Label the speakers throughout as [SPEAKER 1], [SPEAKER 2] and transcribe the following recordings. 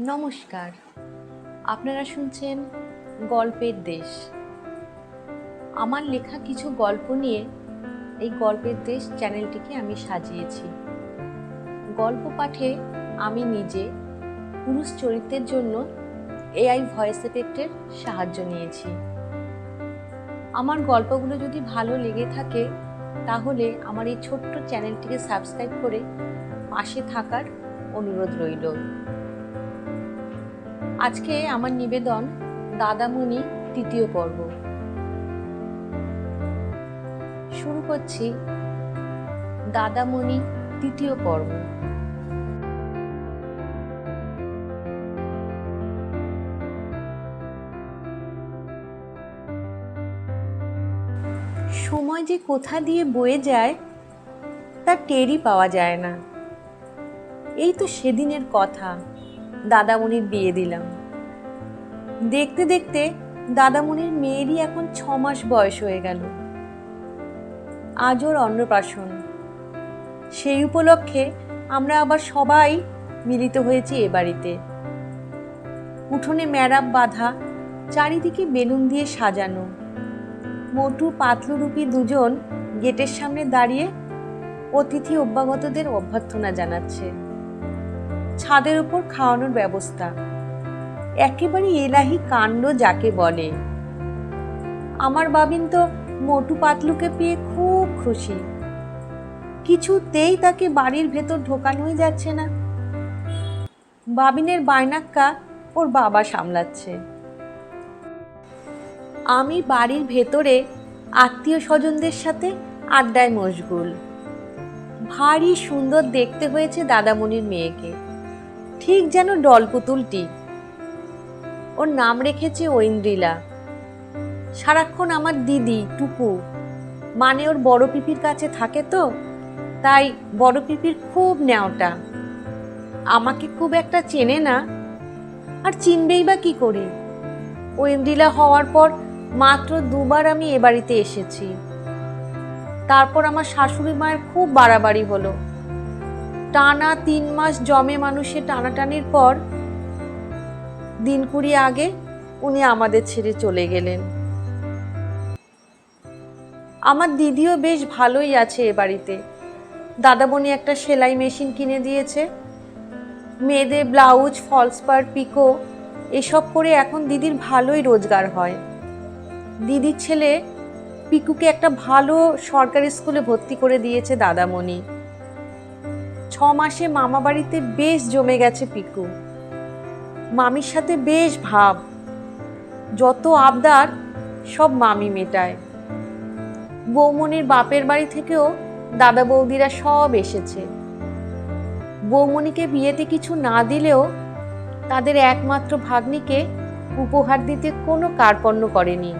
[SPEAKER 1] নমস্কার। আপনারা শুনছেন গল্পের দেশ। আমার লেখা কিছু গল্প নিয়ে এই গল্পের দেশ চ্যানেলটিকে আমি সাজিয়েছি। গল্প পাঠে আমি নিজে পুরুষ চরিত্রের জন্য এআই ভয়েস এফেক্টের সাহায্য নিয়েছি। আমার গল্পগুলো যদি ভালো লেগে থাকে, তাহলে আমার এই ছোট্ট চ্যানেলটিকে সাবস্ক্রাইব করে পাশে থাকার অনুরোধ রইল। আজকে আমার নিবেদন দাদামণি তৃতীয় পর্ব। শুরু করছি দাদামণি তৃতীয় পর্ব। সময় যে কোথা দিয়ে বয়ে যায়, তা টেরই পাওয়া যায় না। এই তো সেদিনের কথা। দাদামণির বিয়ে দিলাম। দেখতে দেখতে দাদামণির মেয়েরই এখন ছ মাস বয়স হয়ে গেল। আজ ওর অন্নপ্রাশন। সেই উপলক্ষে আমরা আবার সবাই মিলিত হয়েছি এ বাড়িতে। উঠোনে ম্যারাপ বাঁধা, চারিদিকে বেলুন দিয়ে সাজানো। মোটু পাতলুরূপী দুজন গেটের সামনে দাঁড়িয়ে অতিথি অভ্যাগতদের অভ্যর্থনা জানাচ্ছে। ছাদের উপর খাওয়ানোর ব্যবস্থা। একেবারে এলাহি কাণ্ড যাকে বলে। আমার বাবিন তো মোটু পাতলুকে পেয়ে খুব খুশি। কিছুতেই তাকে বাড়ির ভেতর ঢোকানোই যাচ্ছে না। বাবিনের বায়নাক্কা ওর বাবা সামলাচ্ছে। আমি বাড়ির ভেতরে আত্মীয় স্বজনদের সাথে আড্ডায় মশগুল। ভারী সুন্দর দেখতে হয়েছে দাদামণির মেয়েকে। ঠিক যেন ডলপুতুলটি। ওর নাম রেখেছে ঐন্দ্রিলা সারাক্ষণ আমার দিদি টুকু মানে ওর বড় পিপির কাছে থাকে তো, তাই বড় পিপির খুব নেওটা। আমাকে খুব একটা চেনে না, আর চিনবেই বা কি করে? ঐন্দ্রিলা হওয়ার পর মাত্র দুবার আমি এ বাড়িতে এসেছি। তারপর আমার শাশুড়ি মায়ের খুব বাড়াবাড়ি হলো। টানা তিন মাস জমে মানুষের টানাটানির পর, দিন কুড়ি আগে উনি আমাদের ছেড়ে চলে গেলেন। আমার দিদিও বেশ ভালোই আছে এ বাড়িতে। দাদাবনি একটা সেলাই মেশিন কিনে দিয়েছে। মেয়েদের ব্লাউজ ফলস পার পিকো, এসব করে এখন দিদির ভালোই রোজগার হয়। দিদির ছেলে পিকুকে একটা ভালো সরকারি স্কুলে ভর্তি করে দিয়েছে দাদামণি। ছ মাসে মামা বাড়িতে বেশ জমে গেছে পিকু। মামির সাথে বেশ ভাব। যত আবদার, সব মামি মেটায়। বৌমনির বাপের বাড়ি থেকেও দাদা বৌদিরা সব এসেছে। বৌমনিকে বিয়েতে কিছু না দিলেও তাদের একমাত্র ভাগ্নিকে উপহার দিতে কোনো কার্পণ্য করেনি।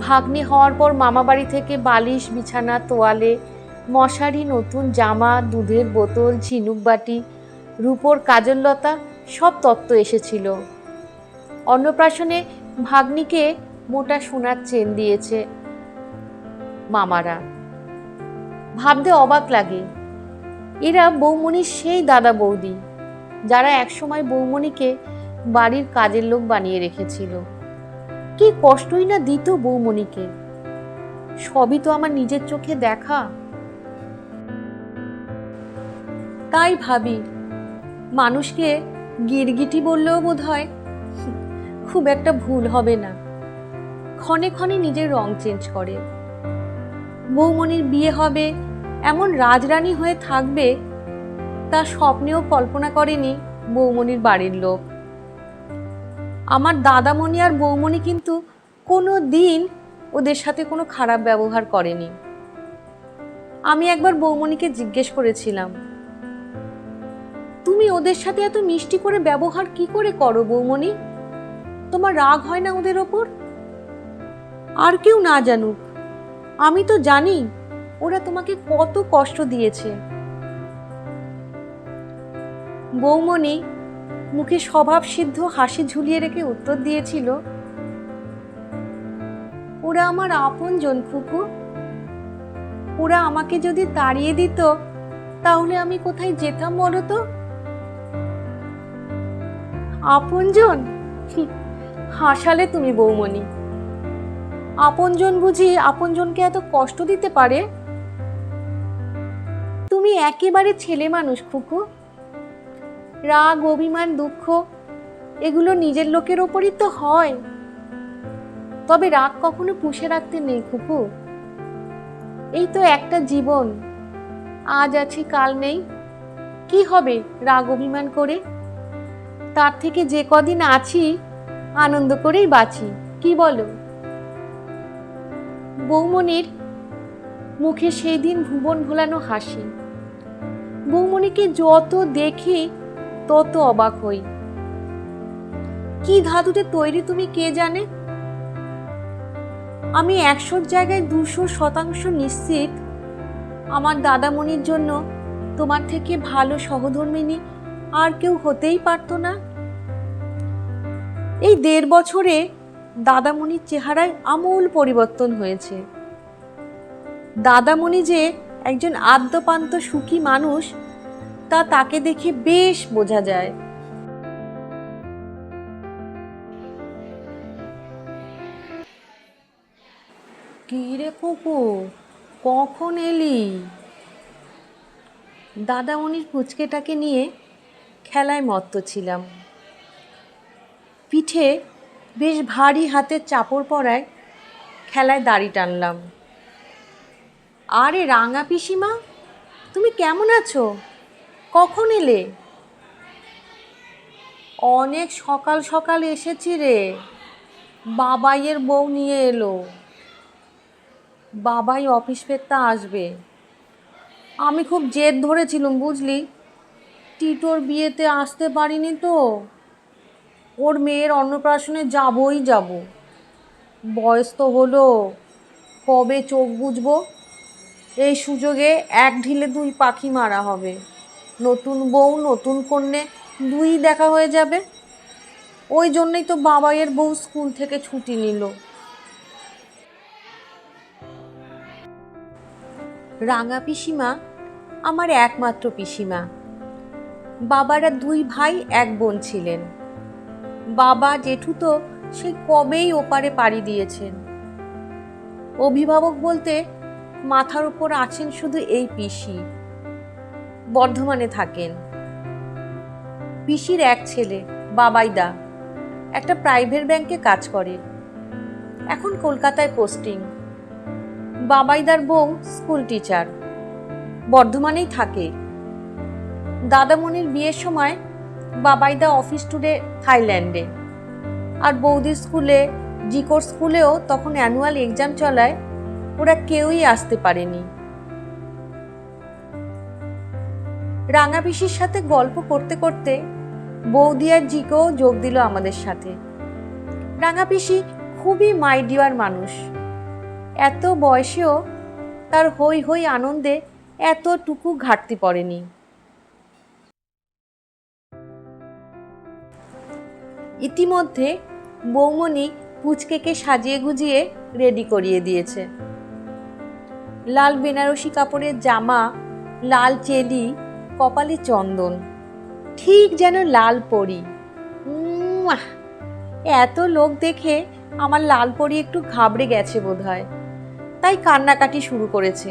[SPEAKER 1] ভাগ্নি হওয়ার পর মামা বাড়ি থেকে বালিশ, বিছানা, তোয়ালে মশারি, নতুন জামা, দুধের বোতল, ঝিনুক বাটি, রূপোর কাজললতা সব তত্ত্ব এসেছিল। অন্নপ্রাশনে ভাগ্নিকে মোটা সোনার চেন দিয়েছে মামারা। ভাবতে অবাক লাগে, এরা বৌমণির সেই দাদা বৌদি, যারা একসময় বৌমণিকে বাড়ির কাজের লোক বানিয়ে রেখেছিল। কি কষ্টই না দিত বৌমণিকে সবই তো আমার নিজের চোখে দেখা। তাই ভাবি, মানুষকে গিরগিটি বললেও বোধ হয় খুব একটা ভুল হবে না। ক্ষণে ক্ষণে নিজের রং চেঞ্জ করে। বৌমণির বিয়ে হবে, এমন রাজরানী হয়ে থাকবে, তা স্বপ্নেও কল্পনা করেনি বৌমণির বাড়ির লোক। আমার দাদামণি আর বৌমণি কিন্তু কোনো দিন ওদের সাথে কোনো খারাপ ব্যবহার করেনি। আমি একবার বৌমণিকে জিজ্ঞেস করেছিলাম তুমি ওদের সাথে এত মিষ্টি করে ব্যবহার কি করে করো বৌমণি? তোমার রাগ হয় না ওদের ওপর? আর কেউ না জানুক। আমি তো জানি ওরা তোমাকে কত কষ্ট দিয়েছে। বৌমণি মুখে স্বভাব সিদ্ধ হাসি ঝুলিয়ে রেখে উত্তর দিয়েছিল, ওরা আমার আপন জন খুকু ওরা আমাকে যদি তাড়িয়ে দিত, তাহলে আমি কোথায় যেতাম বলো তো? আপনজন? হাসালে তুমি বৌমণি। আপনজন বুঝি আপনজনকে এত কষ্ট দিতে পারে? তুমি একেবারে ছেলে মানুষ, খুকু। রাগ, অভিমান, দুঃখ, এগুলো নিজের লোকের ওপরই তো হয়। তবে রাগ কখনো পুষে রাখতে নেই, খুকু। এই তো একটা জীবন। আজ আছি, কাল নেই। কি হবে রাগ, অভিমান করে? তার থেকে যে কদিন আছি, আনন্দ করেই বাঁচি। কি বলো? বৌমনির মুখে সেই দিন ভুবন ভোলানো হাসি। বৌমনিকে যত দেখি, তত অবাক হই। কি ধাতুতে তৈরি তুমি কে জানে? আমি একশোর জায়গায় দুশো শতাংশ নিশ্চিত, আমার দাদামণির জন্য তোমার থেকে ভালো সহধর্মিনী আর কেউ হতেই পারতো না। এই দেড় বছরে দাদামণির চেহারায় আমূল পরিবর্তন হয়েছে। দাদামণি যে একজন আদ্যপান্ত সুখী মানুষ, তা তাকে দেখে বেশ বোঝা যায়। কি রে কুকু কখন এলি? দাদামণির পুচকেটাকে নিয়ে খেলায় মত্ত ছিলাম। পিঠে বেশ ভারী হাতের চাপড় পরায় খেলায় দাড়ি টানলাম। আরে রাঙা পিসিমা, তুমি কেমন আছো? কখন এলে? অনেক সকাল সকাল এসেছি রে। বাবাইয়ের বউ নিয়ে এলো। বাবাই অফিস ফেরতে আসবে। আমি খুব জেদ ধরেছিলাম, বুঝলি? টিটোর বিয়েতে আসতে পারিনি তো। ওর মেয়ের অন্নপ্রাশনে যাবই যাব। বয়স তো হলো, কবে চোখ বুঝব এই সুযোগে এক ঢিলে দুই পাখি মারা হবে। নতুন বউ, নতুন কন্যে, দুই দেখা হয়ে যাবে। ওই জন্যই তো বাবাইয়ের বউ স্কুল থেকে ছুটি নিল। রাঙা পিসিমা আমার একমাত্র পিসিমা। বাবারা দুই ভাই, এক বোন ছিলেন। বাবা জেঠু তো সে কবেই ওপারে পাড়ি দিয়েছেন। অভিভাবক বলতে মাথার উপর আছেন শুধু এই পিসি। বর্ধমানে থাকেন। পিসির এক ছেলে, বাবাইদা, একটা প্রাইভেট ব্যাংকে কাজ করে। এখন কলকাতায় পোস্টিং। বাবাইদার বউ স্কুল টিচার। বর্ধমানেই থাকে। দাদামণির বিয়ের সময় বাবাইদা অফিস ট্যুরে থাইল্যান্ডে। আর বৌদির স্কুলে, জিকোর স্কুলেও তখন অ্যানুয়াল এক্সাম চলায় ওরা কেউই আসতে পারেনি। রাঙা পিসির সাথে গল্প করতে করতে বৌদি আর জিকোও যোগ দিল আমাদের সাথে। রাঙা পিসি খুবই মাইডিয়ার মানুষ। এত বয়সেও তার হই হই আনন্দে এতটুকু ঘাটতি পড়েনি। ইতিমধ্যে বৌমণি পুচকেকে সাজিয়ে গুজিয়ে রেডি করিয়ে দিয়েছে। লাল বেনারসি কাপড়ের জামা, লাল চেলি, কপালে চন্দন, ঠিক যেন লাল পরি। এত লোক দেখে আমার লাল পরি একটু ঘাবড়ে গেছে বোধহয়। তাই কান্নাকাটি শুরু করেছে।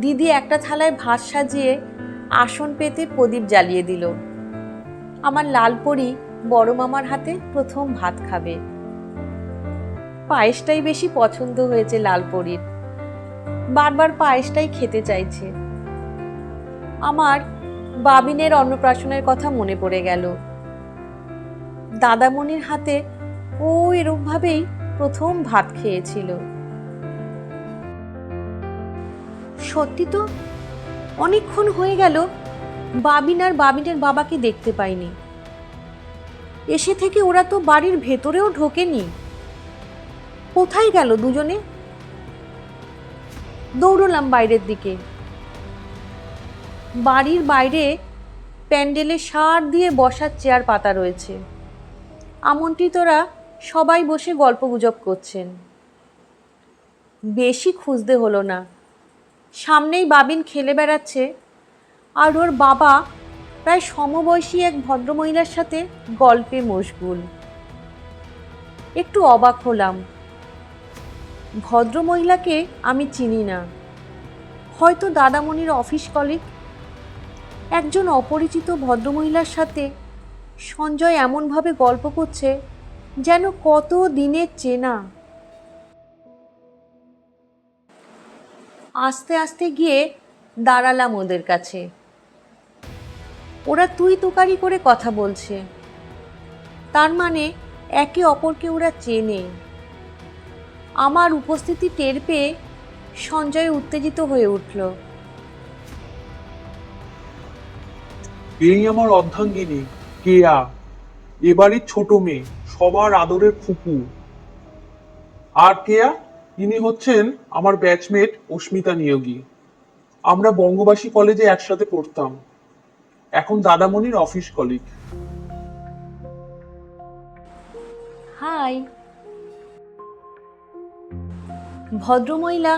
[SPEAKER 1] দিদি একটা থালায় ভাত সাজিয়ে আসন পেতে প্রদীপ জ্বালিয়ে দিল। আমার লাল পরি বড় মামার হাতে প্রথম ভাত খাবে। পায়েসটাই বেশি পছন্দ হয়েছে লাল পরির। বারবার পায়েসটাই খেতে চাইছে। আমার বাবিনের অন্নপ্রাশনের কথা মনে পড়ে গেল। দাদামণির হাতে ও এরকমভাবেই প্রথম ভাত খেয়েছিল। সত্যি তো, অনেকক্ষণ হয়ে গেল, বাবিন আর বাবিনের বাবাকে দেখতে পাইনি। এসে থেকে ওরা তো বাড়ির ভেতরেও ঢোকেনি। কোথায় গেল দুজনে? দৌড়লাম বাইরের দিকে। বাড়ির বাইরে প্যান্ডেলে সার দিয়ে বসার চেয়ার পাতা রয়েছে। আমন্ত্রিতরা সবাই বসে গল্পগুজব করছেন। বেশি খুঁজতে হলো না। সামনেই বাবিন খেলে বেড়াচ্ছে। আর ওর বাবা প্রায় সমবয়সী এক ভদ্রমহিলার সাথে গল্পে মশগুল। একটু অবাক হলাম। ভদ্রমহিলাকে আমি চিনি না। হয়তো দাদামণির অফিস কলিগ। একজন অপরিচিত ভদ্রমহিলার সাথে সঞ্জয় এমনভাবে গল্প করছে যেন কত দিনের চেনা। আস্তে আস্তে গিয়ে দাঁড়ালাম ওদের কাছে। ওরা তুই তুকারি করে কথা বলছে। তার মানে একে অপরকে ওরা চেনে। আমার উপস্থিতি টের পেয়ে সঞ্জয় উত্তেজিত হয়ে উঠল।
[SPEAKER 2] এই আমার অর্ধাঙ্গিনী, কেয়া, এবারই ছোট মেয়ে, সবার আদরের ফুপু। আর কেয়া, ইনি হচ্ছেন আমার ব্যাচমেট অস্মিতা নিয়োগী। আমরা বঙ্গবাসী কলেজে একসাথে পড়তাম। এখন দাদামণির অফিস কলিগ
[SPEAKER 1] হাই। ভদ্রমহিলা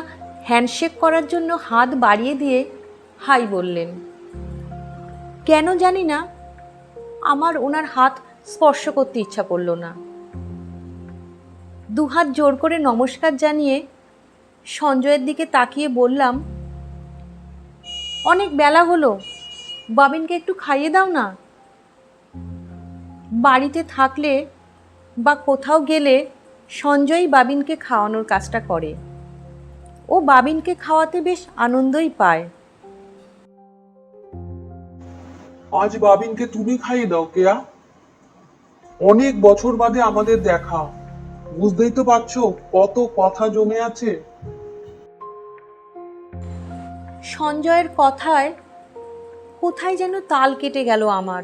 [SPEAKER 1] হ্যান্ডশেক করার জন্য হাত বাড়িয়ে দিয়ে হাই বললেন। কেন জানি না, আমার ওনার হাত স্পর্শ করতে ইচ্ছা করল না। দুহাত জোর করে নমস্কার জানিয়ে সঞ্জয়ের দিকে তাকিয়ে বললাম, অনেক বেলা হলো বাবিনকে একটু খাইয়ে দাও না। বাড়িতে থাকলে বা কোথাও গেলে সঞ্জয় বাবিনকে খাওয়ানোর কাজটা করে। ও বাবিনকে খাওয়াতে বেশ আনন্দই পায়।
[SPEAKER 2] আজ বাবিনকে তুমি খাইয়ে দাও কেয়া। অনেক বছর বাদে আমাদের দেখা। বুঝতেই তো পারছ কত কথা জমে আছে।
[SPEAKER 1] সঞ্জয়ের কথায় কোথায় যেন তাল কেটে গেল আমার।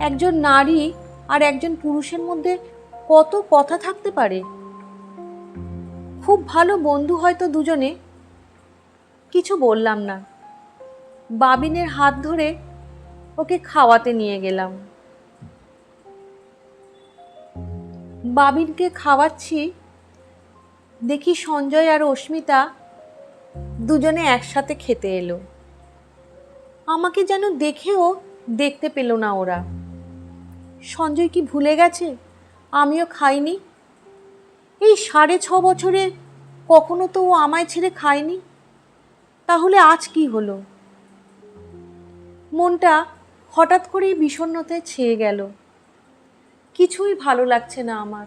[SPEAKER 1] একজন নারী আর একজন পুরুষের মধ্যে কত কথা থাকতে পারে? খুব ভালো বন্ধু হয়তো দুজনে। কিছু বললাম না। বাবিনের হাত ধরে ওকে খাওয়াতে নিয়ে গেলাম। বাবিনকে খাওয়াচ্ছি। দেখি সঞ্জয় আর অস্মিতা দুজনে একসাথে খেতে এলো। আমাকে যেন দেখেও দেখতে পেল না ওরা। সঞ্জয় কি ভুলে গেছে? আমিও খাইনি। এই সাড়ে ছ বছরে কখনো তো ও আমায় ছেড়ে খায়নি। তাহলে আজ কি হলো? মনটা হঠাৎ করেই বিষণ্ণতায় ছেয়ে গেল। কিছুই ভালো লাগছে না আমার।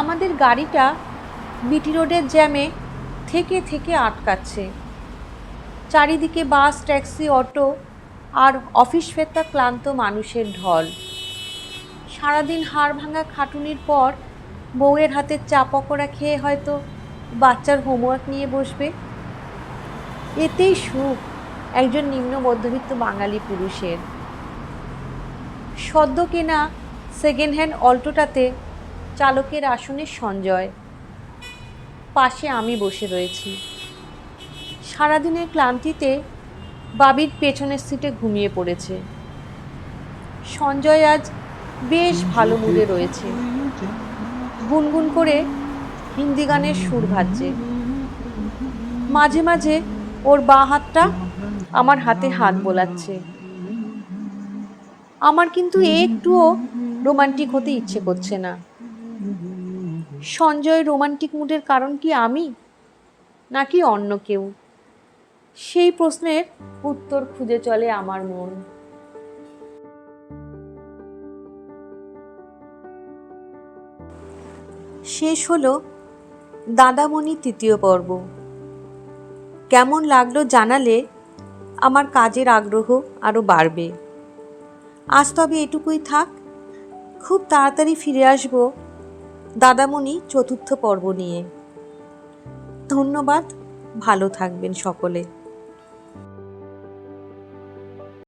[SPEAKER 1] আমাদের গাড়িটা বিটি রোডের জ্যামে থেকে থেকে আটকাচ্ছে। চারিদিকে বাস, ট্যাক্সি, অটো আর অফিস ফেরতা ক্লান্ত মানুষের ঢল। সারাদিন হাড় ভাঙা খাটুনির পর বউয়ের হাতে চা পকোড়া খেয়ে হয়তো বাচ্চার হোমওয়ার্ক নিয়ে বসবে। এতেই সুখ একজন নিম্ন মধ্যবিত্ত বাঙালি পুরুষের। সদ্য কেনা সেকেন্ড হ্যান্ড অল্টোটাতে চালকের আসনে সঞ্জয়। পাশে আমি বসে রয়েছি। সারাদিনের ক্লান্তিতে বাবির পেছনের সিটে ঘুমিয়ে পড়েছে। সঞ্জয় আজ বেশ ভালো মুডে রয়েছে। গুনগুন করে হিন্দি গানের সুর ভাজছে। মাঝে মাঝে ওর বাঁ হাতটা আমার হাতে হাত বোলাচ্ছে। আমার কিন্তু একটুও রোমান্টিক হতে ইচ্ছে করছে না। সঞ্জয় রোমান্টিক মুডের কারণ কি আমি? নাকি অন্য কেউ? সেই প্রশ্নের উত্তর খুঁজে চলে আমার মন। শেষ হলো দাদামণি তৃতীয় পর্ব। কেমন লাগল জানালে আমার কাজের আগ্রহ আরও বাড়বে। আজ তবে এটুকুই থাক, খুব তাড়াতাড়ি ফিরে আসব দাদামণি চতুর্থ পর্ব নিয়ে। ধন্যবাদ ভালো থাকবেন সকলে।